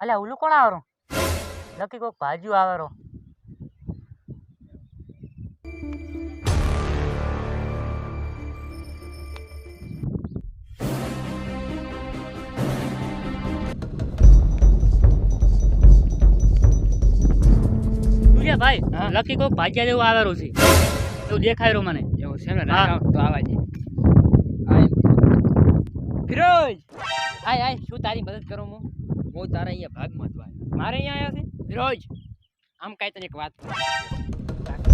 અલ્યા ઓલું કોણ આવરો? લકી કોક ભાજ્યું આવરો. ભાઈ હા? લકી કોક ભાજ્યા જેવું આવેલું છે. એવું દેખાય રહ્યું મને. એવું છે ને તો આવા દે આય. ફિરોજ આય આય શું તારી મદદ કરું હું? હું તારા અહીંયા ભાગમાં જ વાય મારે અહીંયા આવ્યો છે ફિરોજ આમ કાંઈ તને એક વાત કહું.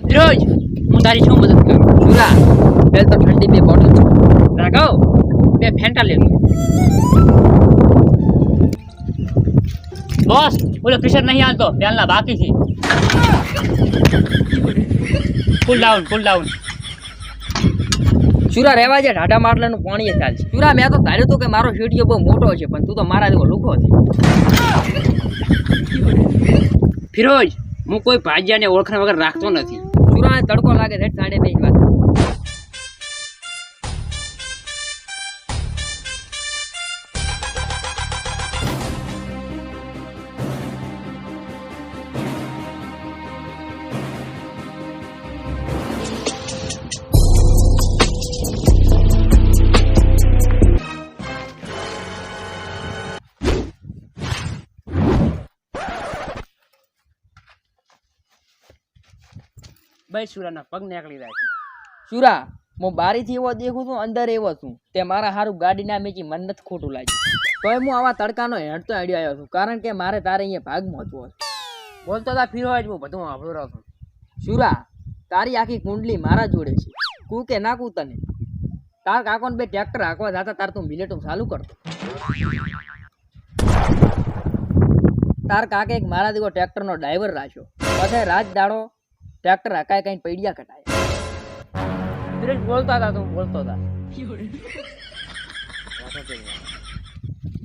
ફિરોજ હું તારી શું મદદ કરું સુરા પેલ તો ઠંડી બે બોટલ રાઘવ બે ફેન્ટા લે બોસ, બોલો કિશન નહીં આવતો પેલના બાકી છે. કુલ ડાઉન કુલ ડાઉન ચૂરા રહેવા છે ઢાઢા માટલાનું પાણી એ ચાલશે. ચૂરા, મેં તો ધાર્યું હતું કે મારો શેઠિયો બહુ મોટો છે, પણ તું તો મારા જેવો લુખો છે. ફિરોજ, હું કોઈ ભાજ્યાને ઓળખાણ વગર રાખતો નથી. ચૂરાને તડકો લાગે છે સાડે બે વાત. ભાઈ, સુરાના પગ નીકળી રહ્યા છે. સુરા, હું બારીથી એવો દેખું છું, અંદર એવો છું. તે મારા હારું ગાડી ના મેકી મન નથી ખોટું લાગ્યું. તોય હું આવા તડકાનો હેડતો હેડી આવ્યો છું, કારણ કે મારે તારે અહીંયા ભાગ મહત્વ છે. બોલતો હતા જ હું બધું આવડો રહ્યો છું. સુરા, તારી આખી કુંડલી મારા જોડે છે. કુ કે ના કુ તને? તાર કાકોને બે ટ્રેક્ટર હાંકવા જતા, તાર તું મિલેટું ચાલુ કરતો તાર કાકે એક મારા દીવો ટ્રેક્ટરનો ડ્રાઈવર રાખ્યો. પછી રાત દાડો ટ્રેક્ટર હકાય કઈ પૈડિયા કટાય ફિરોજ બોલતા હતા તું બોલતો હતા.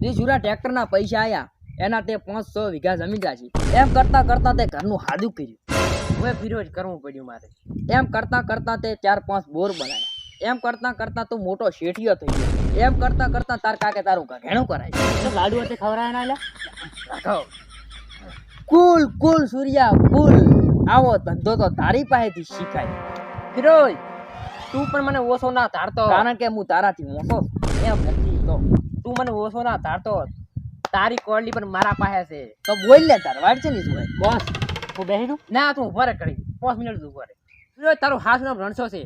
જે સુરા ટ્રેક્ટરના પૈસા આયા. એના તે પાંચ વીઘા જમીન રાખી એમ કરતા કરતા તે ઘરનું હાદું કર્યું. હવે ફિરોજ કરવું પડ્યું મારે. એમ કરતા કરતા તે ચાર પાંચ બોર બનાવ્યા. એમ કરતા કરતા તું મોટો શેઠિયો થઈ ગયો. એમ કરતા કરતા તાર કાકે તારું ઘણું કરાય લાડુ હતી ખવડાય ના કુલ કુલ સૂર્યા કુલ. આવો ધંધો તો તારી પાસેથી શીખાય. ફિરોજ તું પણ મને ઓછો ના ધારતો. કારણ કે હું તારાથી મોટો એમ નથી તો તું મને ઓછો ના ધારતો. તારી કોળલી પણ મારા પાસે છે. તો બોલ લે તાર વાડ છે ને તું બોસ હું દઉં ના તું ઊભા કરી પાંચ મિનિટ ઊભા રે. તારો હાથ નો રણસો છે.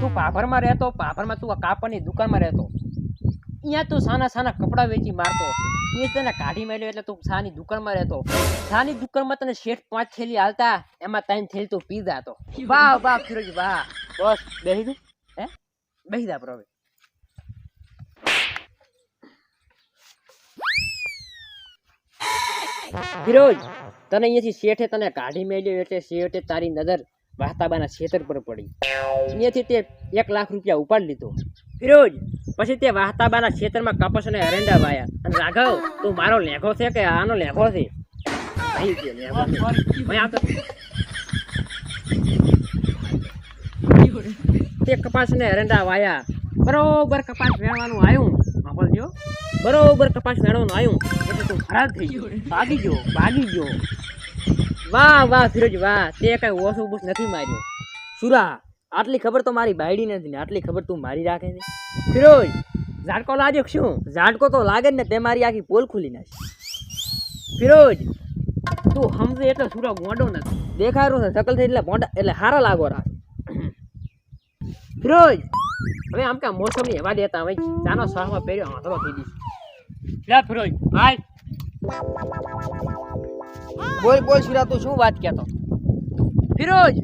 તું પાભરમાં રહેતો પાભરમાં તું આ કાપડની દુકાનમાં રહેતો. અહીંયા તું સાના સાના કપડાં વેચી મારતો. એ તને કાઢી મેળ્યો એટલે તું સાની દુકાનમાં રહેતો. સાની દુકાનમાં તને શેઠ પાંચ થેલી હાલતા એમાં ત્રણ થેલી તું પી જાતો. વાહ વાહ, ફિરોજ, વાહ. બસ બેસી દઉં હે? બેસી જા પ્રવે ફિરોજ, તને અહીંયાથી શેઠે તને કાઢી મેળ્યો એટલે શેઠે તારી નજર વાહતાબાના છેતર પર પડી. અહીંયાથી તે એક લાખ રૂપિયા ઉપાડી લીધો. ફિરોજ પછી તે વાહતાબાના ખેતરમાં કપાસ અને એરંડા વાયા. અને રાઘવ, તું મારો લેખો છે કે આનો લેખો છે? તો- કપાસ ને એરંડા વાયા. બરોબર કપાસ વેણવાનું આવ્યું સાંભળજો બરોબર કપાસ વેણવાનું આવ્યું એટલે તું ખરાબ થઈ ગયો. ભાગી ગયો ભાગી ગયો. વાહ વાહ, ફિરોજ, વાહ. તે કઈ ઓછું નથી માર્યો. સુરા આટલી ખબર તો મારી બાયડી નથી ને, આટલી ખબર તું મારી રાખે છે. ફિરોજ, ઝાટકો લાગ્યો શું? ઝાટકો તો લાગે ને, તે મારી આખી પોલ ખુલી નાખી. ફિરોજ, તું સમજે એટલે સુરો ગોંડો નથી. દેખાયું છે સકલ થઈ એટલે મોટા એટલે હારા લાગો રાખ. ફિરોજ, હવે આમ કે મોસમની હવા દેતા હવે ચાનો સહમાં પહેર્યો હાથલો થઈ દીધો લે ફિરોજ ભાઈ બોલ બોલ સુરા તું શું વાત કહેતો? ફિરોજ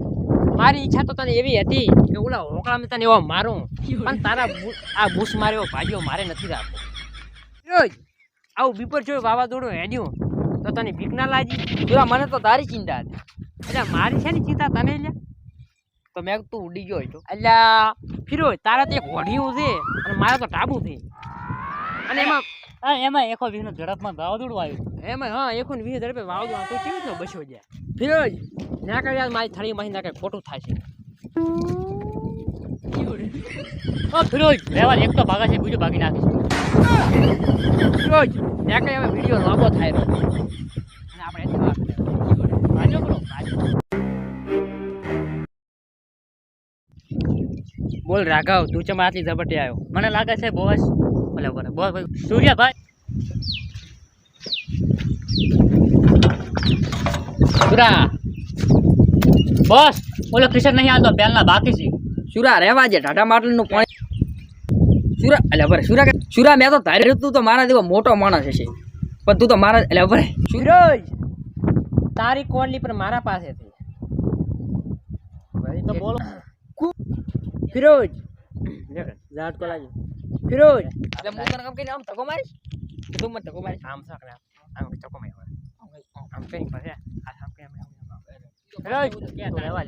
મારી ઈચ્છા તો તને એવી હતી કે ઓલા હોકળામાં તને એવો મારું. પણ તારા આ બુશ માર્યો ભાગ્યો મારે નથી રાખવો. ફિરોજ આવું બીપર જોયું વાવાઝોડું હેડ્યું તો તને બીક ના લાગી? પેલા મને તો તારી ચિંતા હતી. એટલે મારી છે ને ચિંતા તને લે તો મેં તું ઉડી ગયો હોય તો. એટલે ફિરોજ તારા તો એક વઢિયું છે અને મારે તો ટાબુ છે. અને એમાં એમાં એકો વીનો ઝડપમાં વાવાઝોડું આવ્યું. એમાં હા એકો વીસ ઝડપે વાવાઝોડું તો કેવી રીતે બસ્યો જાય? ફિરોજ ના કરે મારી થળી માંથી ના કઈ ખોટું થાય છે. ફિરોજ રહેવા એક તો ભાગા છે, બીજું ભાગી નાખીશ. ફિરોજ ત્યાં કઈ હવે વીડિયો લાંબો થાય અને આપણે. બોલ રાઘવ, તું ચમ આટલી ઝપટી આવ્યો? મને લાગે છે બોસ ભલે ભલે, બોસ ભાઈ સુરા. બોસ ઓલો કિશન નહીં આવતો પહેલા બાકી છે. સુરા રહેવા જે ટાટા માટલીનું પાણી. સુરા એટલે બરે સુરા કે સુરા મેં તો ધાર્યું તું તો મારા જેવો મોટો માણસ હશે. પણ તું તો મારા એટલે બરે સુરજ! તારી કોડલી પણ મારા પાસે હતી તો બોલો. ફિરોજ! ઝાડ તો લાગ્યું. ફિરોજ! એટલે હું તને કામ કહીને આમ ધક્કો મારીશ? તું મને ધક્કો મારીશ? આમ સાકને આમ ધક્કો મારી આમ કઈ પાસે આ તો લેવા.